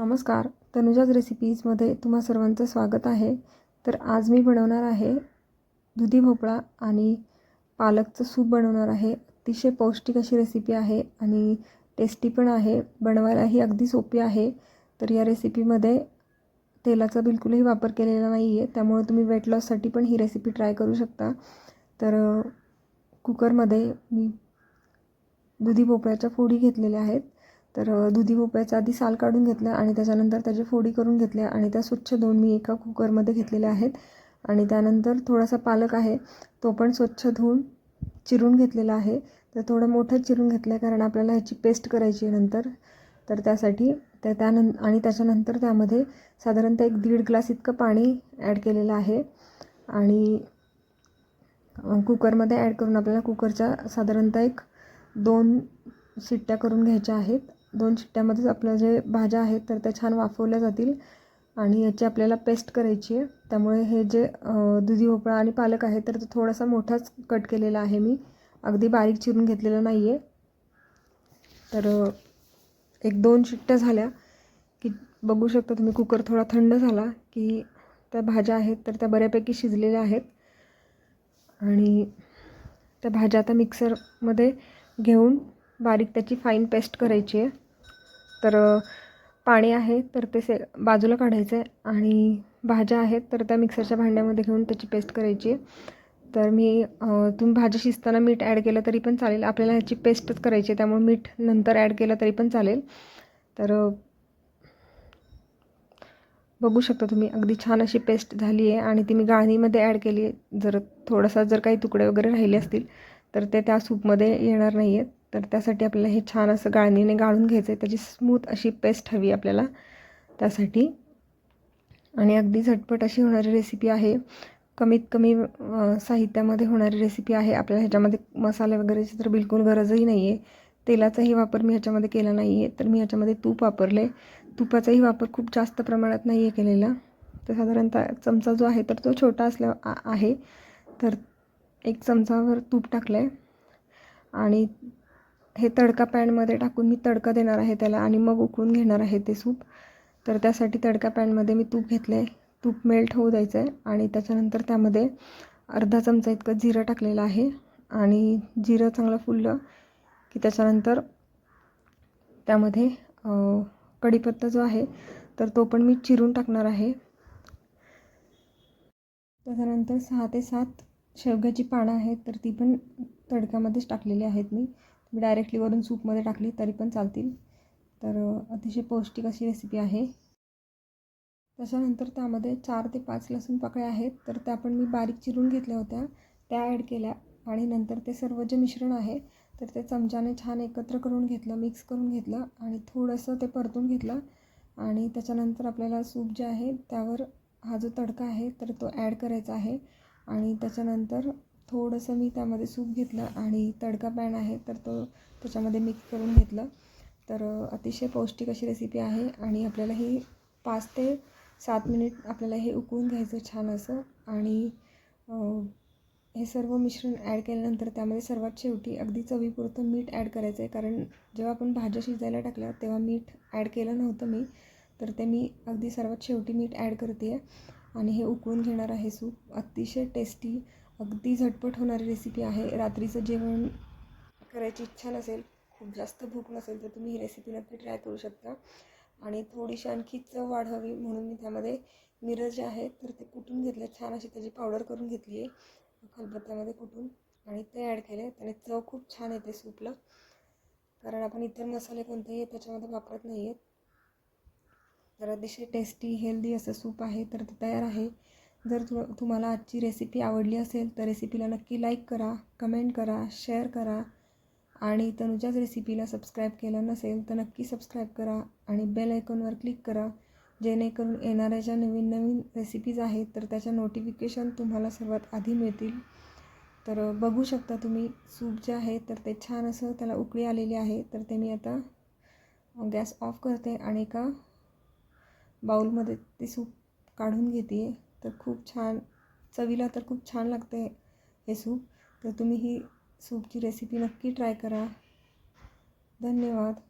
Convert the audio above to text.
नमस्कार. तनुजाज रेसिपीजमध्ये तुम्हा सर्वांचं स्वागत आहे. तर आज मी बनवणार आहे दुधी भोपळा आणि पालकचं सूप बनवणार आहे. अतिशय पौष्टिक अशी रेसिपी आहे आणि टेस्टी पण आहे. बनवायलाही अगदी सोपी आहे. तर या रेसिपीमध्ये तेलाचा बिलकुलही वापर केलेला नाही आहे त्यामुळे तुम्ही वेट लॉससाठी पण ही रेसिपी ट्राय करू शकता. तर कुकरमध्ये मी दुधी भोपळ्याच्या फोडी घेतलेल्या आहेत. तर दुधी भोपळ्याचा आधी साल काढून घेतलं आणि त्याच्यानंतर त्याची फोडी करून घेतल्या आणि त्या स्वच्छ धुवून मी एका कुकरमध्ये घेतलेल्या आहेत. आणि त्यानंतर थोडासा पालक आहे तो पण स्वच्छ धुवून चिरून घेतलेला आहे. तर थोडं मोठं चिरून घेतलं आहे कारण आपल्याला ह्याची पेस्ट करायची आहे नंतर. तर त्यासाठी तर त्यानं आणि त्याच्यानंतर त्यामध्ये साधारणतः एक दीड ग्लास इतकं पाणी ॲड केलेलं आहे. आणि कुकरमध्ये ॲड करून आपल्याला कुकरच्या साधारणतः एक दोन शिट्ट्या करून घ्यायच्या आहेत. दोन शिट्ट्यामध्येच आपल्या जे भाज्या आहेत तर त्या छान वाफवल्या जातील. आणि याची आपल्याला पेस्ट करायची आहे. त्यामुळे हे जे दुधी भोपळा आणि पालक आहे तर तो थोडासा मोठाच कट केलेला आहे मी. अगदी बारीक चिरून घेतलेलं नाही आहे तर एक दोन शिट्ट्या झाल्या की बघू शकता तुम्ही कुकर थोडा थंड झाला की त्या भाज्या आहेत तर त्या बऱ्यापैकी शिजलेल्या आहेत. आणि त्या भाज्या आता मिक्सरमध्ये घेऊन बारीक त्याची फाईन पेस्ट करायची आहे. तर पाणी आहे तर ते से बाजूला काढायचं आहे आणि भाज्या आहेत तर त्या मिक्सरच्या भांड्यामध्ये घेऊन त्याची पेस्ट करायची. आहे तर मी तुम्ही भाजी शिजताना मीठ ॲड केलं तरी पण चालेल. आपल्याला ह्याची पेस्टच करायची आहे त्यामुळे मीठ नंतर ॲड केलं तरी पण चालेल. तर बघू शकता तुम्ही अगदी छान अशी पेस्ट झाली आहे आणि ती मी गाळणीमध्ये ॲड केली आहे. जर थोडासा जर काही तुकडे वगैरे राहिले असतील तर ते त्या सूपमध्ये येणार नाही आहेत तर त्यासाठी आपल्याला हे छान असं गाळणीने गाळून घ्यायचं आहे त्याची स्मूथ अशी पेस्ट हवी आपल्याला त्यासाठी. आणि अगदी झटपट अशी होणारी रेसिपी आहे. कमीत कमी साहित्यामध्ये होणारी रेसिपी आहे. आपल्याला ह्याच्यामध्ये मसाले वगैरेची तर बिलकुल गरजही नाही आहे तेलाचाही वापर मी ह्याच्यामध्ये केला नाही आहे तर मी ह्याच्यामध्ये तूप वापरले. तुपाचाही वापर खूप जास्त प्रमाणात नाही आहे केलेला. तर साधारणतः चमचा जो आहे तर तो छोटा असल्या आहे. तर एक चमचावर तूप टाकलं आहे आणि हे तडका पॅनमध्ये टाकून मी तडका देणार आहे त्याला आणि मग उकळून घेणार आहे ते सूप. तर त्यासाठी तडका पॅनमध्ये मी तूप घेतलं आहे तूप मेल्ट होऊ द्यायचं आहे आणि त्याच्यानंतर त्यामध्ये अर्धा चमचा इतकं जिरं टाकलेलं आहे आणि जिरं चांगलं फुललं की त्याच्यानंतर त्यामध्ये कढीपत्ता जो आहे तर तो पण मी चिरून टाकणार आहे. त्याच्यानंतर सहा ते सात शेवग्याची पानं आहेत तर ती पण तडक्यामध्येच टाकलेली आहेत मी. मी डायरेक्टली वरून सूपमध्ये टाकली तरी पण चालतील. तर अतिशय पौष्टिक अशी रेसिपी आहे. त्याच्यानंतर त्यामध्ये चार ते पाच लसूण पाकळ्या आहेत. तर त्या पण मी बारीक चिरून घेतल्या होत्या. त्या ॲड केल्या आणि नंतर ते सर्व जे मिश्रण आहे तर ते चमच्याने छान एकत्र करून घेतलं मिक्स करून घेतलं आणि थोडंसं ते परतून घेतलं. आणि त्याच्यानंतर आपल्याला सूप जे आहे त्यावर हा जो तडका आहे तर तो ॲड करायचा आहे. आणि त्याच्यानंतर थोडंसं मी त्यामध्ये सूप घेतलं आणि तडका पॅन आहे तर तो त्याच्यामध्ये मिक्स करून घेतलं. तर अतिशय पौष्टिक अशी रेसिपी आहे आणि आपल्याला ही पाच ते सात मिनिट आपल्याला हे उकळून घ्यायचं छान असं आणि हे सर्व मिश्रण ॲड केल्यानंतर त्यामध्ये सर्वात शेवटी अगदी चवीपुरतं मीठ ॲड करायचं आहे कारण जेव्हा आपण भाज्या शिजायला टाकल्या तेव्हा मीठ ॲड केलं नव्हतं मी. तर ते मी अगदी सर्वात शेवटी मीठ ॲड करते आहे आणि हे उकळून घेणार आहे सूप. अतिशय टेस्टी अगदी झटपट होणारी रेसिपी आहे. रात्रीचं जेवण करायची इच्छा नसेल खूप जास्त भूक नसेल तर तुम्ही ही रेसिपी नक्की ट्राय करू शकता. आणि थोडीशी आणखी चव वाढवावी म्हणून मी त्यामध्ये मिरं जे आहे. तर ते कुटून घेतले छान अशी त्याची पावडर करून घेतली आहे. खलबत्त्यामध्ये कुटून आणि ते ॲड केले त्याने चव खूप छान येते सूपला. कारण आपण इतर मसाले कोणतेही त्याच्यामध्ये वापरत नाही आहेत तर अतिशय टेस्टी हेल्दी असं सूप आहे. तर ते तयार आहे. जर तु तुम्हाला आजची रेसिपी आवडली असेल तर रेसिपीला नक्की लाईक करा कमेंट करा शेअर करा. आणि तनुजाच रेसिपीला सबस्क्राईब केलं नसेल तर नक्की सबस्क्राईब करा आणि बेल आयकॉनवर क्लिक करा. जेणेकरून येणाऱ्या ज्या नवीन नवीन रेसिपीज आहेत तर त्याच्या नोटिफिकेशन तुम्हाला सर्वात आधी मिळतील. तर बघू शकता तुम्ही सूप जे आहे तर ते छान असं त्याला उकळी आलेली आहे. तर ते मी आता गॅस ऑफ करते आणि एका बाऊलमध्ये ते सूप काढून घेते. आहे तर खूप छान चवीला तर खूप छान लागते हे सूप. तर तुम्ही ही सूपची रेसिपी नक्की ट्राय करा. धन्यवाद.